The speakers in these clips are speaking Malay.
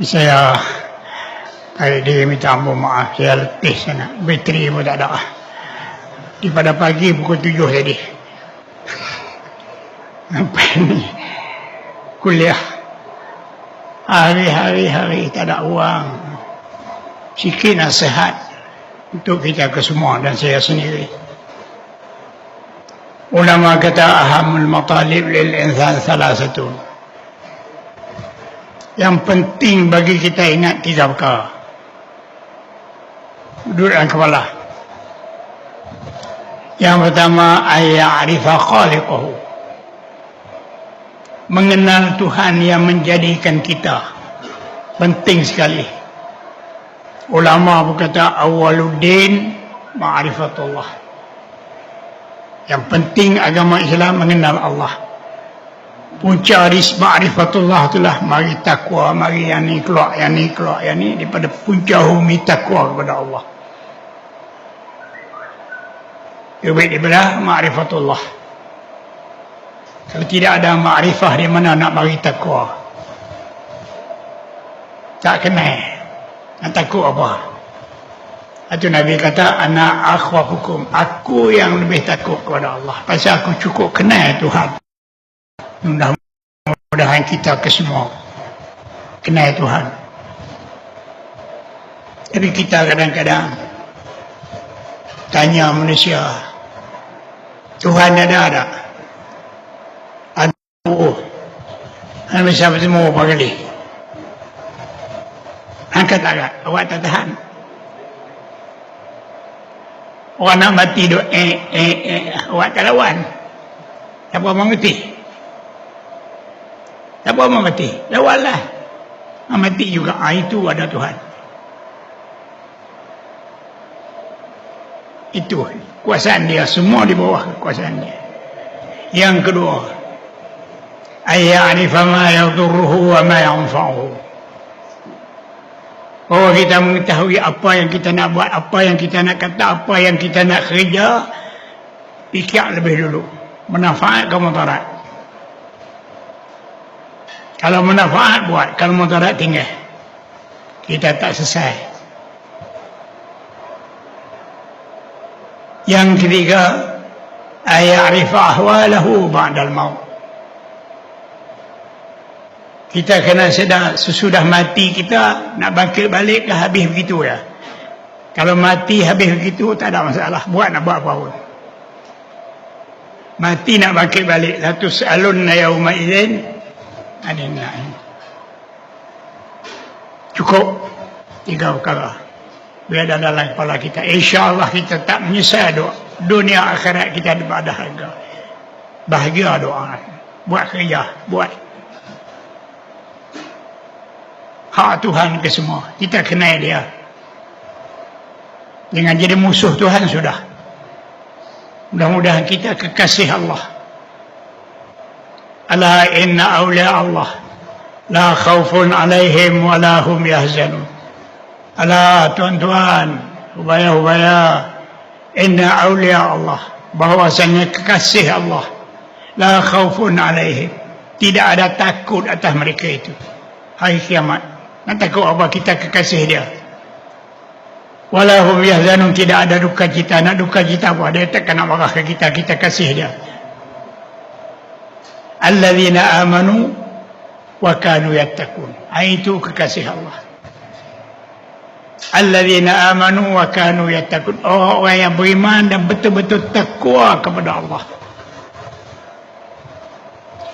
Saya kali dia minta ampun maaf. Saya letih sangat. Bateri pun tak ada. Di pada pagi pukul tujuh tadi. Sampai ni. Kuliah. Hari-hari hari tak ada uang. Sikit nasihat untuk kita ke semua dan saya sendiri. Ulama kata ahamul matalib lil insan salah satu. Yang penting bagi kita ingat tiga perkara. Duduk dalam kepala. Yang pertama ayya'rifa khaliquhu. Mengenal Tuhan yang menjadikan kita. Penting sekali. Ulama berkata awaluddin ma'rifatullah. Yang penting agama Islam mengenal Allah. Punca di ma'rifatullah itulah mari takwa, mari yang ni keluar, yang ni keluar, yang ni daripada punca humi takwa kepada Allah. Lebih daripada ma'rifatullah. Kalau tidak ada ma'rifah di mana nak bagi takwa. Tak kenal. Nak takut apa? Itu Nabi kata anak akhwafukum aku yang lebih takut kepada Allah pasal aku cukup kenal Tuhan mudah-mudahan kita ke semua kenal Tuhan. Tapi kita kadang-kadang tanya manusia Tuhan ada ada. Oh Anda bisa bertemu apa kali? Angkat agak awak tak tahan. Orang nak mati tu eh eh eh awak tak lawan. Siapa mau mati? Siapa mau mati? Lawanlah. Mau mati juga. Ah, itu ada Tuhan. Itu kuasaan dia. Semua di bawah kekuasaan dia. Yang kedua. Ayya'rifa ma yadurruhu wa ma yanfa'uhu bahawa kita mengetahui apa yang kita nak buat, apa yang kita nak kata, apa yang kita nak kerja, fikir lebih dulu. Manfaat ke mudarat? Kalau manfaat buat, kalau mudarat tinggal. Kita tak selesai. Yang ketiga, ayat ahwalahu ba'dal maut. Kita kena sedar sesudah mati kita nak bangkit balik ke habis begitu ya. Kalau mati habis begitu tak ada masalah. Buat nak buat apa pun. Mati nak bangkit balik. Satu salun yauma idzin adina cukup. Tiga perkara ada dalam kepala kita. Insyaallah kita tak menyesal doa. Dunia akhirat kita ada harga. Bahagia doa. Buat kerja buat. Hak Tuhan ke semua. Kita kenal dia. Jangan jadi musuh Tuhan sudah. Mudah-mudahan kita kekasih Allah. Ala inna awliya Allah. La khawfun alaihim wa la hum yahzanun. Ala tuan-tuan. Ubaya-ubaya. Inna awliya Allah. Bahawasanya kekasih Allah. La khawfun alaihim. Tidak ada takut atas mereka itu. Hari kiamat. Nak takut apa kita kekasih dia. Walahum yahzanun tidak ada duka cita. Nak duka cita apa? Dia tak nak marah ke kita. Kita kasih dia. Alladzina amanu wa kanu yattakun. Ah, itu kekasih Allah. Alladzina amanu wa kanu yattakun. Orang-orang yang beriman dan betul-betul takwa kepada Allah.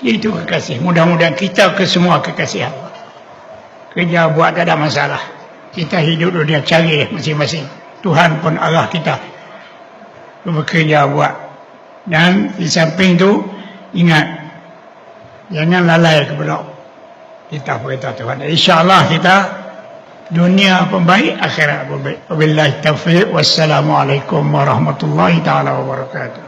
Itu kekasih. Mudah-mudahan kita ke semua kekasih Allah kerja buat tak ada masalah kita hidup dunia cari masing-masing Tuhan pun arah kita bekerja buat dan di samping tu ingat jangan lalai kepada kita perintah Tuhan insyaAllah kita dunia pun baik akhirat pun baik. Wabillahi taufiq. Wassalamualaikum warahmatullahi ta'ala wabarakatuh